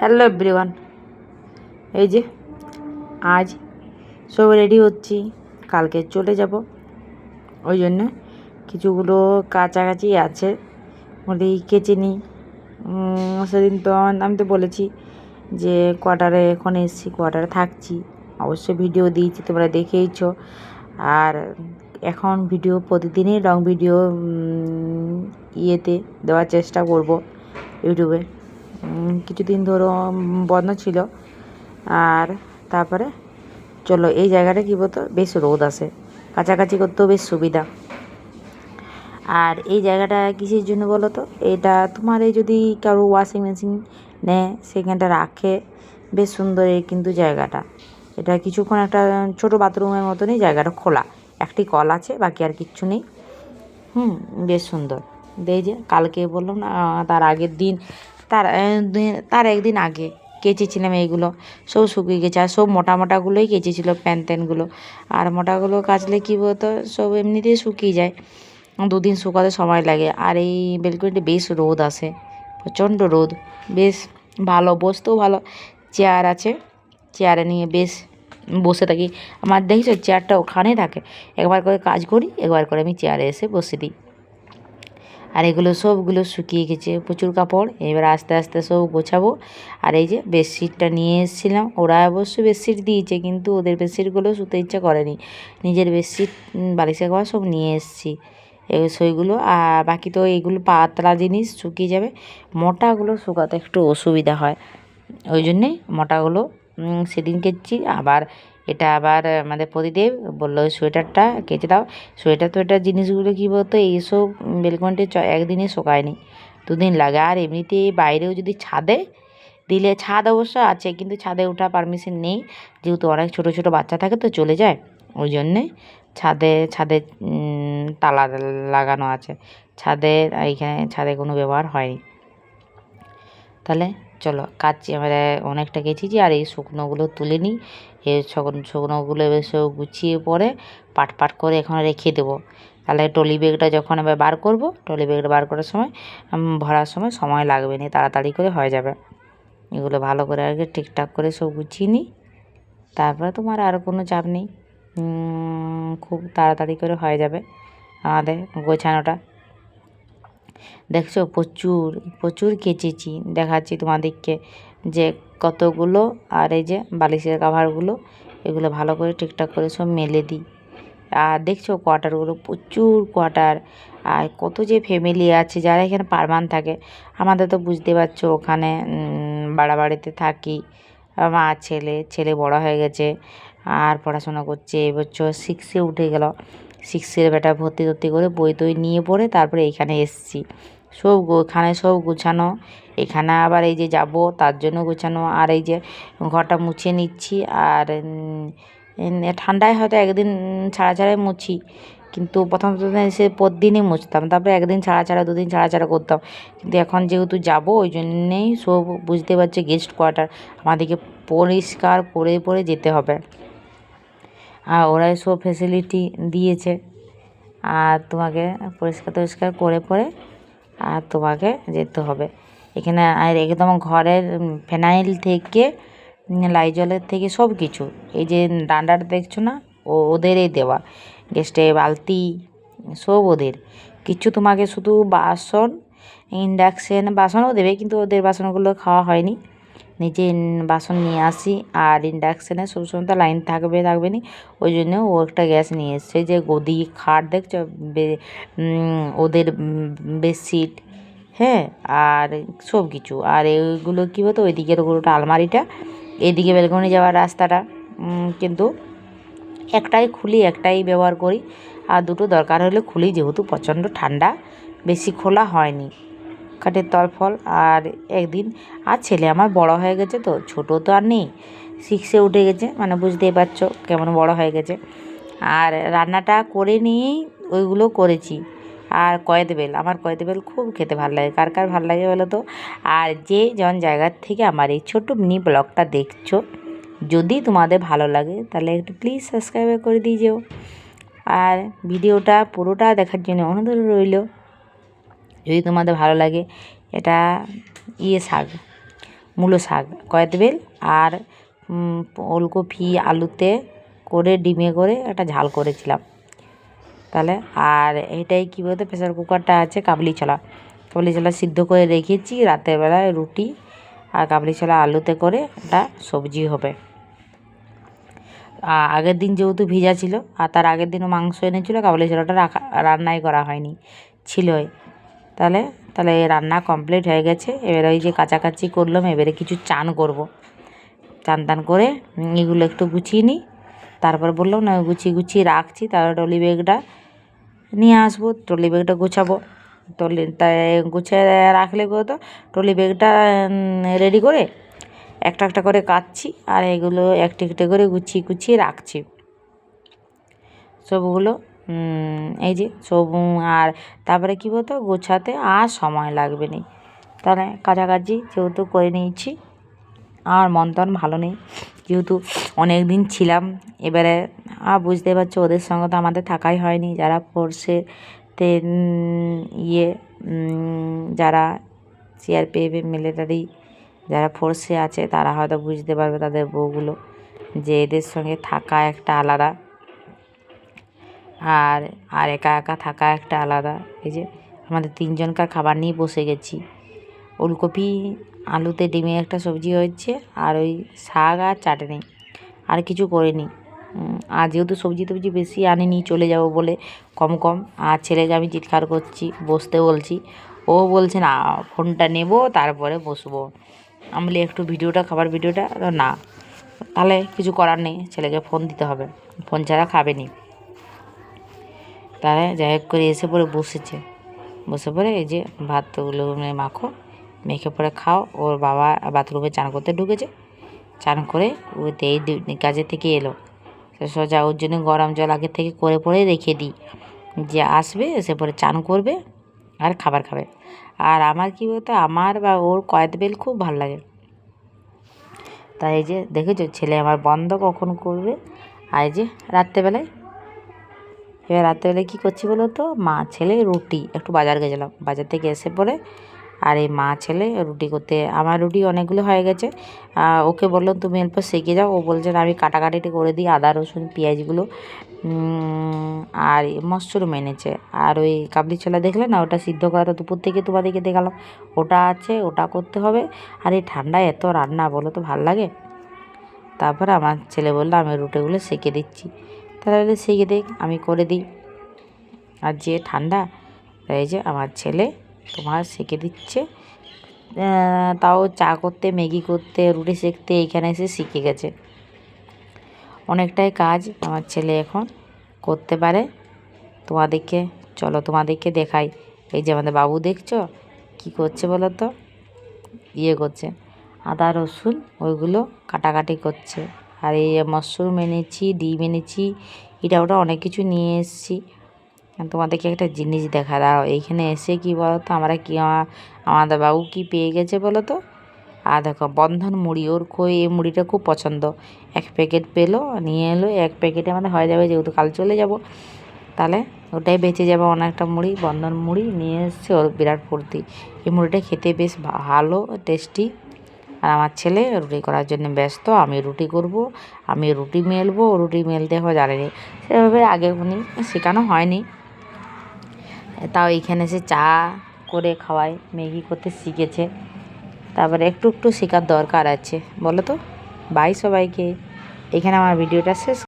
Hello everyone এই যে, আজ সব রেডি হচ্ছি। কালকে চলে যাব। ওই জন্য কিছুগুলো কাছাকাছি আছে বলি কেচে নিই। সেদিন তো আমি তো বলেছি যে কোয়ার্টারে এখন এসেছি কোয়ার্টারে থাকছি। অবশ্যই ভিডিও দিয়েছি, তোমরা দেখেইছ। আর এখন ভিডিও প্রতিদিনই লং ভিডিও ইয়েতে দেওয়ার চেষ্টা করব, ইউটিউবে। কিছুদিন ধরো বন্ধ ছিল। আর তারপরে, চলো, এই জায়গাটা কী বলতো, বেশ রোদ আসে কাছাকাছি করতেও বেশ সুবিধা। আর এই জায়গাটা কিসের জন্য বলো তো? এটা তোমার এই যদি কারও ওয়াশিং মেশিন নেয়, সেখানটা রাখে। বেশ সুন্দর এই কিন্তু জায়গাটা। এটা কিছুক্ষণ একটা ছোট বাথরুমের মতনই জায়গাটা খোলা। একটি কল আছে, বাকি আর কিচ্ছু নেই। হুম, বেশ সুন্দর। এই যে, কালকে বললাম না তার আগের দিন তার তার একদিন আগে কেচেছিলাম এইগুলো। সব শুকিয়ে গেছে আর সব মোটা মোটাগুলোই কেচেছিল প্যান্ট ট্যানগুলো। আর মোটাগুলো কাচলে কী বলতো, সব এমনিতেই শুকিয়ে যায়। দুদিন শুকাতে সময় লাগে। আর এই বেলকনিতে বেশ রোদ আসে প্রচণ্ড রোদ। বেশ ভালো, বসতেও ভালো। চেয়ার আছে, চেয়ারে নিয়ে বেশ বসে থাকি। আমার দেখছ চেয়ারটা ওখানেই থাকে। একবার করে কাজ করি, একবার করে আমি চেয়ারে এসে বসে দিই। আর এগুলো সবগুলো শুকিয়ে গেছে প্রচুর কাপড়। এবার আস্তে আস্তে সব গোছাবো। আর এই যে বেডশিটটা নিয়ে এসেছিলাম ওরা অবশ্য বেডশিট দিয়েছে কিন্তু ওদের বেডশিটগুলো শুতে ইচ্ছা করেনি। নিজের বেডশিট উম, বালিশের সব নিয়ে এসেছি। সেইগুলো আর বাকি তো এইগুলো পাতলা জিনিস শুকিয়ে যাবে। মোটাগুলো শুকাতে একটু অসুবিধা হয়। ওই জন্যে মোটাগুলো সেদিন কেচছি আবার এটা আবার আমাদের প্রদীপ বলল ওই সোয়েটারটা কেচে দাও। সোয়েটার টোয়েটার জিনিসগুলো কী বলতো, এইসব বেলকনিতে একদিনে শোকায়নি, দুদিন লাগে। আর এমনিতে বাইরেও যদি ছাদে, দিলে ছাদ অবশ্য আছে, কিন্তু ছাদে ওঠা পারমিশন নেই। যেহেতু অনেক ছোট ছোট বাচ্চা থাকে তো চলে যায়, ওই জন্যে ছাদে ছাদে তালা লাগানো আছে। ছাদে, এইখানে ছাদে কোনো ব্যবহার হয়নি। তাহলে চলো কাচ্ছি আমরা অনেকটা গেছি আর এই শুকনোগুলো তুলে নিই। এই শুকনো, শুকনোগুলো এবার সব গুছিয়ে পরে পাট পাট করে এখানে রেখে দেবো। তাহলে টলি ব্যাগটা যখন এবার বার করব টলি ব্যাগটা বার করার সময় ভরার সময় সময় লাগবে না, তাড়াতাড়ি করে হয়ে যাবে। এগুলো ভালো করে আগে ঠিকঠাক করে সব গুছিয়ে নিই। তারপরে তোমার আর কোনো চাপ নেই। খুব তাড়াতাড়ি করে হয়ে যাবে আমাদের গোছানোটা। দেখছ প্রচুর প্রচুর কেচেছি, দেখাচ্ছি তোমাদেরকে যে কতগুলো আর এই যে বালিশের কাভারগুলো এগুলো ভালো করে ঠিকঠাক করে সব মেলে দিই। আর দেখছ কোয়ার্টারগুলো প্রচুর কোয়ার্টার আর কত যে ফ্যামিলি আছে যারা এখানে পারমান থাকে, আমাদের তো বুঝতে পারছ ওখানে বাড়াবাড়িতে থাকি। মা, ছেলে ছেলে বড় হয়ে গেছে আর পড়াশোনা করছে এবছর সিক্সে উঠে গেল। সিক্সের বেটা ভর্তি টর্তি করে বই টই নিয়ে পড়ে তারপরে এখানে এসছি। সব এখানে সব গুছানো। এখানে আবার এই যে যাব, তার জন্য গুছানো। আর এই যে ঘরটা মুছে নিচ্ছি। আর ঠান্ডায় হয়তো একদিন ছাড়া ছাড়াই মুছি। কিন্তু প্রথম প্রথম এসে প্রতিদিনই মুছতাম। তারপরে একদিন ছাড়া ছাড়া, দুদিন ছাড়া ছাড়া করতাম। কিন্তু এখন যেহেতু যাব, ওই জন্যেই সব বুঝতে পারছে গেস্ট কোয়ার্টার আমাদেরকে পরিষ্কার করে, পরে যেতে হবে। আর ওরাই সব ফেসিলিটি দিয়েছে। আর তোমাকে পরিষ্কার টরিষ্কার করে পরে, আর তোমাকে যেতে হবে। এখানে আর একদম ঘরের ফেনাইল থেকে লাইজলের থেকে সব কিছু এই যে ডান্ডাটা দেখছ না? ও ওদেরই দেওয়া। গেস্টে বালতি, সব ওদের। কিছু তোমাকে শুধু বাসন ইন্ডাকশান বাসনও দেবে, কিন্তু ওদের বাসনগুলো খাওয়া হয়নি। নিজে বাসন নিয়ে আসি আর ইন্ডাকশানে সবসময় তো লাইন থাকবে থাকবে না। ওই জন্য ও একটা গ্যাস নিয়ে এসছে। যে গদি খাট দেখছ? ওদের বেডশিট হ্যাঁ? আর সব কিছু। আর এইগুলো কী হতো ওইদিকের ওগুলোটা আলমারিটা। এদিকে বেলকনি যাওয়ার রাস্তাটা। কিন্তু একটাই খুলি, একটাই ব্যবহার করি। আর দুটো দরকার হলে খুলি, যেহেতু প্রচণ্ড ঠান্ডা, বেশি খোলা হয়নি। কাঠের তল ফল আর একদিন আর ছেলে আমার বড় হয়ে গেছে তো, ছোটো তো আর নেই। সিক্সে উঠে গেছে মানে বুঝতেই পারছ কেমন বড় হয়ে গেছে। আর রান্নাটা করে নিয়েই ওইগুলো করেছি। আর কয়েদ বেল, আমার কয়েদ বেল খুব খেতে ভালো লাগে। কার কার ভালো লাগে বলো তো? আর যে জন জায়গার থেকে আমার এই ছোট্ট মিনি ব্লগটা দেখছ, যদি তোমাদের ভালো লাগে তাহলে একটু প্লিজ সাবস্ক্রাইব করে দিয়ে যেও। আর ভিডিওটা পুরোটা দেখার জন্য অনুরোধ রইল। যদি তোমাদের ভালো লাগে, এটা ইয়ে শাক, মূলো শাক কয়েদবেল আর ওলকপি আলুতে করে ডিমে করে একটা ঝাল করেছিলাম। তাহলে আর এটাই কী বলতো প্রেশার কুকারটা আছে কাবলি ছোলা। কাবলি ছোলা সিদ্ধ করে রেখেছি রাতের বেলায় রুটি আর কাবলি ছোলা আলুতে করে একটা সবজি হবে। আগের দিন যেহেতু ভিজা ছিল আর তার আগের দিনও মাংস এনেছিল, কাবলি ছোলাটা রাখা, রান্নাই করা হয়নি, ছিলই। তাহলে তাহলে রান্না কমপ্লিট হয়ে গেছে। এবারে ওই যে কাছাকাছি করলাম, এবারে কিছু চান করব। চান টান করে এগুলো একটু গুছিয়ে নিই। তারপর বললাম, না, গুছিয়ে গুছিয়ে রাখছি তারপর ট্রলি ব্যাগটা নিয়ে আসব, ট্রলি ব্যাগটা গুছাবো। ট্রলি, তাই গুছিয়ে রাখলে তো ট্রলি ব্যাগটা রেডি করে একটা একটা করে কাটছি, আর এগুলো একটা একটা করে গুছিয়ে গুছিয়ে রাখছি। সবগুলো এই যে সব আর তারপরে কী বলতো, গোছাতে আর সময় লাগবে না তাহলে কাছাকাছি যেহেতু করে নিয়েছি, আর মন টন ভালো নেই। যেহেতু অনেক দিন ছিলাম, এবারে আর বুঝতে পারছ ওদের সঙ্গে তো আমাদের থাকাই হয়নি। যারা ফোর্সে তে ইয়ে যারা সিআরপিএফ মিলিটারি যারা ফোর্সে আছে, তারা হয়তো বুঝতে পারবে তাদের বউগুলো যে এদের সঙ্গে থাকা একটা আলাদা আর আর একা একা থাকা একটা আলাদা। এই যে আমাদের তিনজনকার খাবার নিয়ে বসে গেছি। ওলকপি, আলুতে ডিমে একটা সবজি হয়েছে আর ওই শাক আর চাটনি। আর কিছু করিনি। আর যেহেতু সবজি টবজি বেশি আনিনি, চলে যাব বলে কম কম। আর ছেলেকে আমি চিৎকার করছি, বসতে বলছি। ও বলছে, না, ফোনটা নেব, তারপরে বসবো। আমি বলি, একটু ভিডিওটা, খাবার ভিডিওটা? না। তাহলে কিছু করার নেই, ছেলেকে ফোন দিতে হবে। ফোন ছাড়া খাবে নি। তারা যাই হোক করে এসে পরে বসেছে। বসে পরে এই যে ভাতগুলো মাখো, মেখে পরে খাও। ওর বাবা বাথরুমে চান করতে ঢুকেছে। চান করে ও এই কাজের থেকে এলো। সোজা ওর জন্য গরম জল আগে থেকে করে পরে রেখে দিই। যে আসবে এসে পরে চান করবে আর খাবার খাবে। আর আমার কী বলতো, আমার বা ওর কয়েদ বেল খুব ভালো লাগে। তাই এই যে দেখেছ, ছেলে আমার বন্ধ কখন করবে? আর এই যে রাত্রেবেলায় এবার রাত্রেবেলায় কী করছি বলো তো? মা ছেলে রুটি একটু বাজার গেছিলাম। বাজার থেকে এসে পরে আর এই মা ছেলে রুটি করতে, আমার রুটি অনেকগুলো হয়ে গেছে। ওকে বললাম, তুমি অল্প সেঁকে যাও। ও বলছে আমি কাটাকাটিটা করে দিই, আদা, রসুন, পেঁয়াজগুলো। আর মশরুম এনেছে আর ওই কাবলি ছোলা দেখলে না, ওটা সিদ্ধ করা তো দুপুর থেকে তোমাদেরকে দেখালাম। ওটা আছে, ওটা করতে হবে। আর এই ঠান্ডায় এত রান্না, বলো তো, ভালো লাগে? তারপরে আমার ছেলে বলল, আমি রুটিগুলো সেঁকে দিচ্ছি। তাহলে সেঁকে দিক আমি করে দিই। আর যে ঠান্ডা, এই যে আমার ছেলে তোমার সেঁকে দিচ্ছে। তাও চা করতে, ম্যাগি করতে, রুটি সেঁকতে এখানে এসে শিখে গেছে। অনেকটাই কাজ আমার ছেলে এখন করতে পারে। তোমাদেরকে, চলো তোমাদেরকে দেখাই। এই যে আমাদের বাবু দেখছ? কি করছে বলো তো? ইয়ে করছে। আদা, রসুন, ওইগুলো কাটাকাটি করছে। আর এই মাশরুম এনেছি, ডিম এনেছি, এটা ওটা অনেক কিছু নিয়ে এসেছি। তোমাদেরকে একটা জিনিস দেখা, দাও, এইখানে এসে কি বলো তো আমরা কি আমাদের বাবু কি পেয়ে গেছে বলো তো আর দেখো, বন্ধন মুড়ি, ওর কই এই মুড়িটা খুব পছন্দ। এক প্যাকেট পেল, নিয়ে এলো, এক প্যাকেটে আমাদের হয়ে যাবে, যেহেতু কাল চলে যাব। তাহলে ওটাই বেঁচে যাবে অনেকটা মুড়ি, বন্ধন মুড়ি নিয়ে এসছে, ওর বিরাট ফুর্তি। এই মুড়িটা খেতে বেশ ভালো টেস্টি আর আমার ছেলে রুটি করার জন্য ব্যস্ত, আমি রুটি করব, আমি রুটি মেলবো, রুটি মেলতে হয় জানেনি সেভাবে আগে উনি শেখানো হয়নি। তাও এখানে সে চা করে খাওয়ায়, ম্যাগি করতে শিখেছে। তারপরে একটু একটু শেখার দরকার আছে, বলো তো? বাই সবাইকে। এখানে আমার ভিডিওটা শেষ